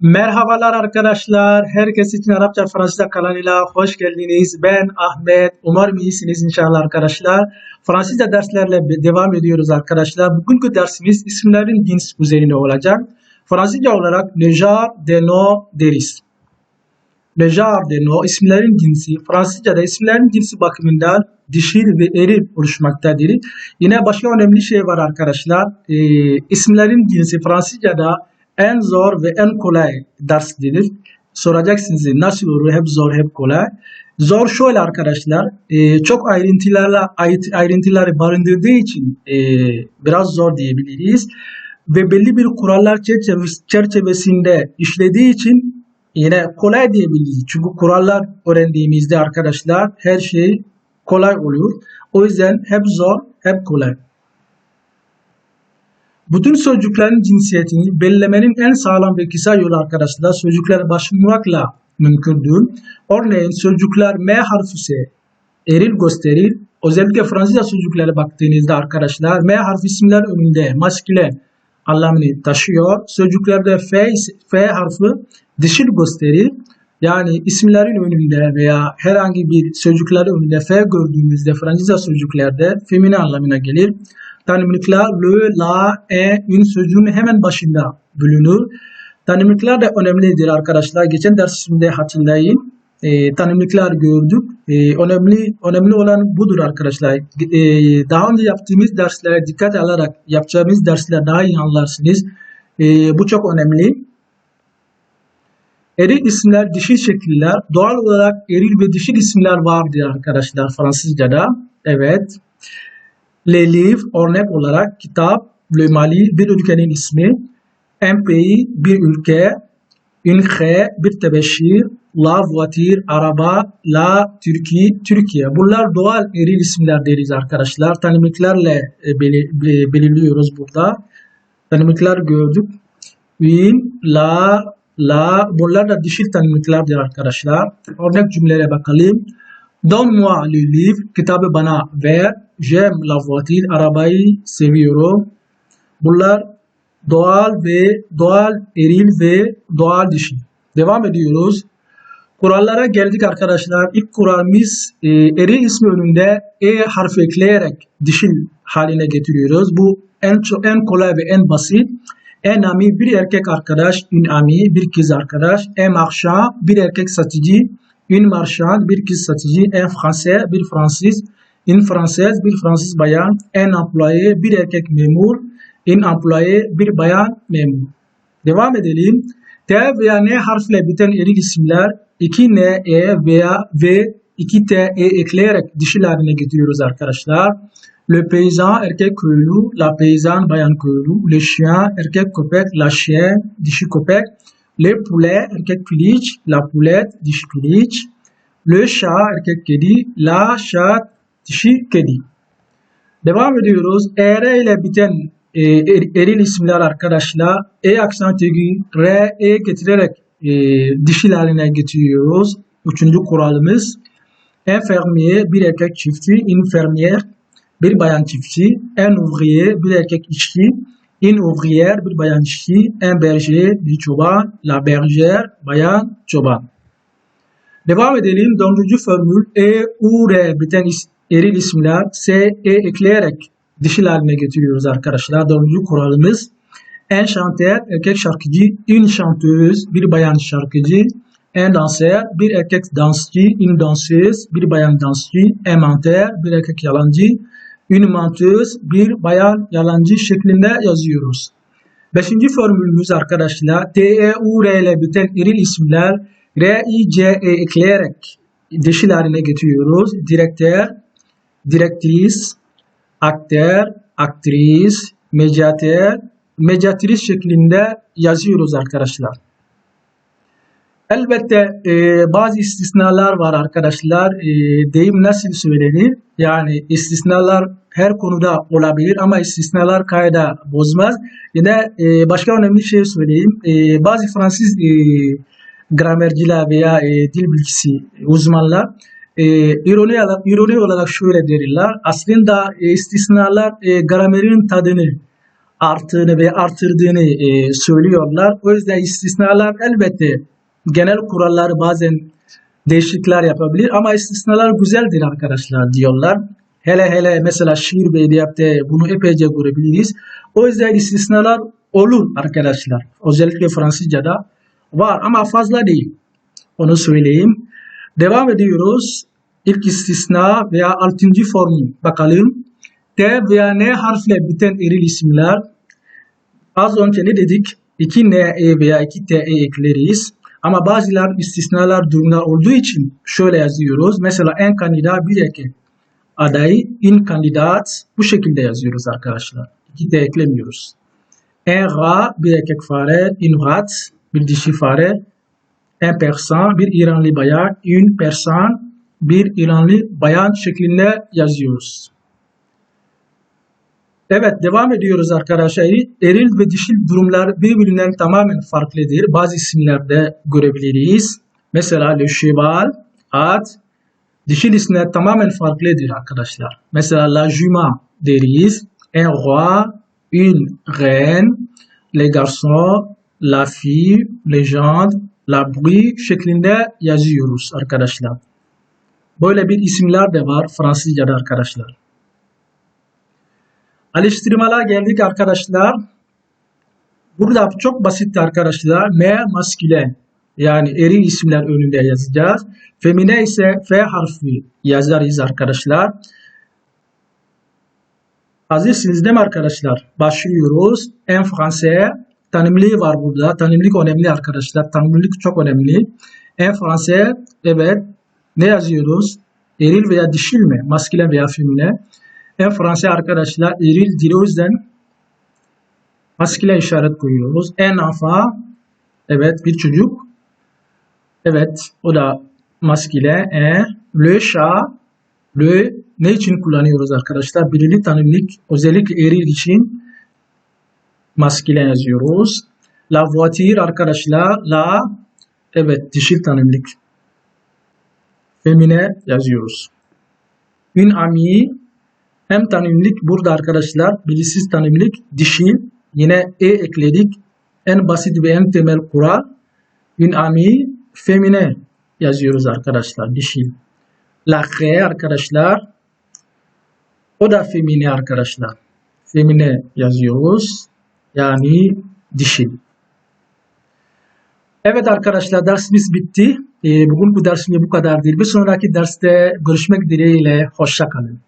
Merhabalar arkadaşlar. Herkes için Arapça Fransızca kanalıyla hoş geldiniz. Ben Ahmet. Umarım iyisiniz inşallah arkadaşlar. Fransızca derslerle devam ediyoruz arkadaşlar. Bugünkü dersimiz isimlerin cins üzerine olacak. Fransızca olarak le genre des noms deriz. Le genre des noms isimlerin cinsi. Fransızca'da isimlerin cinsi bakımından dişil ve eril oluşmaktadır. Yine başka önemli şey var arkadaşlar. Ee, isimlerin cinsi Fransızca'da en zor ve en kolay dersdir. Soracaksınız nasıl olur hep zor hep kolay. Zor şöyle arkadaşlar e, çok ayrıntılarla ayrıntıları barındırdığı için e, biraz zor diyebiliriz. Ve belli bir kurallar çerçevesinde işlediği için yine kolay diyebiliriz. Çünkü kurallar öğrendiğimizde arkadaşlar her şey kolay oluyor. O yüzden hep zor hep kolay. Bütün sözcüklerin cinsiyetini belirlemenin en sağlam ve kısa yolu arkadaşlar sözcüklere başvurmakla mümkündür. Örneğin sözcükler M harfi ise eril gösterir. Özellikle Fransızca sözcüklere baktığınızda arkadaşlar M harfi isimler önünde masküle anlamını taşıyor. Sözcüklerde F, F harfi dişil gösterir. Yani isimlerin önünde veya herhangi bir sözcüklerin önünde F gördüğümüzde Fransızca sözcüklerde femine anlamına gelir tanımlıklar le, la, e, ün sözcüğünün hemen başında bulunur. Tanımlıklar da önemlidir arkadaşlar. Geçen dersimde hatırlayın. E, tanımlıklar gördük. E, önemli önemli olan budur arkadaşlar. E, daha önce yaptığımız derslere dikkat alarak yapacağımız dersler daha iyi anlarsınız. E, bu çok önemli. Eril isimler, dişil şekiller. Doğal olarak eril ve dişil isimler vardır arkadaşlar Fransızca'da. Evet. Le livre örnek olarak kitap, Le Mali bir ülkenin ismi, un pays bir ülke, une haie bir tebeşir, la voiture araba, la Türkiye Türkiye. Bunlar doğal eril isimler deriz arkadaşlar. Tanımlıklarla e, belirliyoruz burada. Tanımlıklar gördük. Une, la, la bunlar da dişil tanımlıklardır arkadaşlar. Örnek cümlelere bakalım. Donne-moi le livre, kitabı bana ver. J'aime la voiture, arabayı seviyorum. Bunlar doğal ve doğal eril ve doğal dişi. Devam ediyoruz. Kurallara geldik arkadaşlar. İlk kuralımız e, eril ismi önünde e harfi ekleyerek dişil haline getiriyoruz. Bu en en kolay ve en basit. En ami bir erkek arkadaş, un ami bir kız arkadaş. En marchand bir erkek satıcı, une marchande bir kız satıcı. En français bir Fransız une française bir Fransız bayan, un employé bir erkek memur, un employé bir bayan memur. Devam edelim. T veya N harfle biten eril isimler iki N, E veya V, iki T, E ekleyerek dişil haline getiriyoruz arkadaşlar. Le paysan erkek köylü, la paysan bayan köylü, le chien erkek köpek, la chien dişi köpek, le poulet erkek piliç, la poulette dişi piliç, le chat erkek kedi, la chat dişi kedi. Devam ediyoruz. ER ile biten e, er, eril isimler arkadaşlar E aksan tegi R, E getirerek e, dişil haline getiriyoruz. Üçüncü kuralımız. Infirmier bir erkek çiftçi, infirmier bir bayan çiftçi, en ouvrier bir erkek işçi, in ouvrière bir bayan işçi, en berger bir çoban, la bergère bayan çoban. Devam edelim. Dördüncü formül E, U, R biten eril isimler S, E ekleyerek dişil haline getiriyoruz arkadaşlar. Dördüncü kuralımız en şanter erkek şarkıcı, une chanteuse bir bayan şarkıcı, en danseur bir erkek dansçı, une danseuse bir bayan dansçı, en menteur bir erkek yalancı, menteuse bir bayan yalancı şeklinde yazıyoruz. Beşinci formülümüz arkadaşlar T, E, U, R ile biten eril isimler R, I, C, E ekleyerek dişil haline getiriyoruz. Direktör, direktris, aktör, aktris, medyatör, medyatris şeklinde yazıyoruz arkadaşlar. Elbette e, bazı istisnalar var arkadaşlar. E, deyim nasıl söylenir? Yani istisnalar her konuda olabilir ama istisnalar kayda bozmaz. Yine e, başka önemli şey söyleyeyim. E, bazı Fransız e, gramerciler veya e, dil bilgisi uzmanlar e, ironi, ironi olarak şöyle derler. Aslında e, istisnalar e, gramerin tadını arttığını ve artırdığını e, söylüyorlar. O yüzden istisnalar elbette genel kuralları bazen değişiklikler yapabilir ama istisnalar güzeldir arkadaşlar diyorlar. Hele hele mesela şiir ve edebiyatta bunu epeyce görebiliriz. O yüzden istisnalar olur arkadaşlar. Özellikle Fransızca'da var ama fazla değil. Onu söyleyeyim. Devam ediyoruz. İlk istisna veya altıncı formu bakalım. T veya N harfle biten eril isimler. Az önce ne dedik? İki N, E veya iki T, E ekleriz. Ama bazılar istisnalar durumlar olduğu için şöyle yazıyoruz. Mesela en kandidat bir erkek adayı in kandidat bu şekilde yazıyoruz arkadaşlar. İki T eklemiyoruz. En ra bir erkek fare, in rat bir dişi fare, en persan bir İranlı bayan, une persan bir İranlı bayan şeklinde yazıyoruz. Evet devam ediyoruz arkadaşlar. Eril ve dişil durumlar birbirinden tamamen farklıdır. Bazı isimlerde görebiliriz. Mesela le cheval, at, dişil isimler tamamen farklıdır arkadaşlar. Mesela la jument deriz, un roi, une reine, les garçons, la fille, légende, la bruit şeklinde yazıyoruz arkadaşlar. Böyle bir isimler de var Fransızca'da arkadaşlar. Alıştırmalara geldik arkadaşlar. Burada çok basit arkadaşlar. M maskülen yani eril isimler önünde yazacağız. Femine ise F harfi yazarız arkadaşlar. Hazırsınız değil mi arkadaşlar? Başlıyoruz. En Fransız tanımlığı var burada. Tanımlık önemli arkadaşlar. Tanımlık çok önemli. En Fransız evet ne yazıyoruz? Eril veya dişil mi? Maskülen veya femine. En Fransız arkadaşlar eril dili o yüzden maskülen işaret koyuyoruz. En afa evet bir çocuk. Evet o da maskülen. E, le chat le ne için kullanıyoruz arkadaşlar? Belirli tanımlık özellikle eril için maskülen yazıyoruz. La voiture arkadaşlar la evet dişil tanımlık femine yazıyoruz. Un ami hem tanımlık burada arkadaşlar bilisiz tanımlık dişil yine e ekledik. En basit ve en temel kural un ami femine yazıyoruz arkadaşlar dişil. La re arkadaşlar o da femine arkadaşlar. Femine yazıyoruz. Yani dişil. Evet arkadaşlar dersimiz bitti. Ee, bugün bu dersimiz bu kadar değil. Bir sonraki derste görüşmek dileğiyle. Hoşça kalın.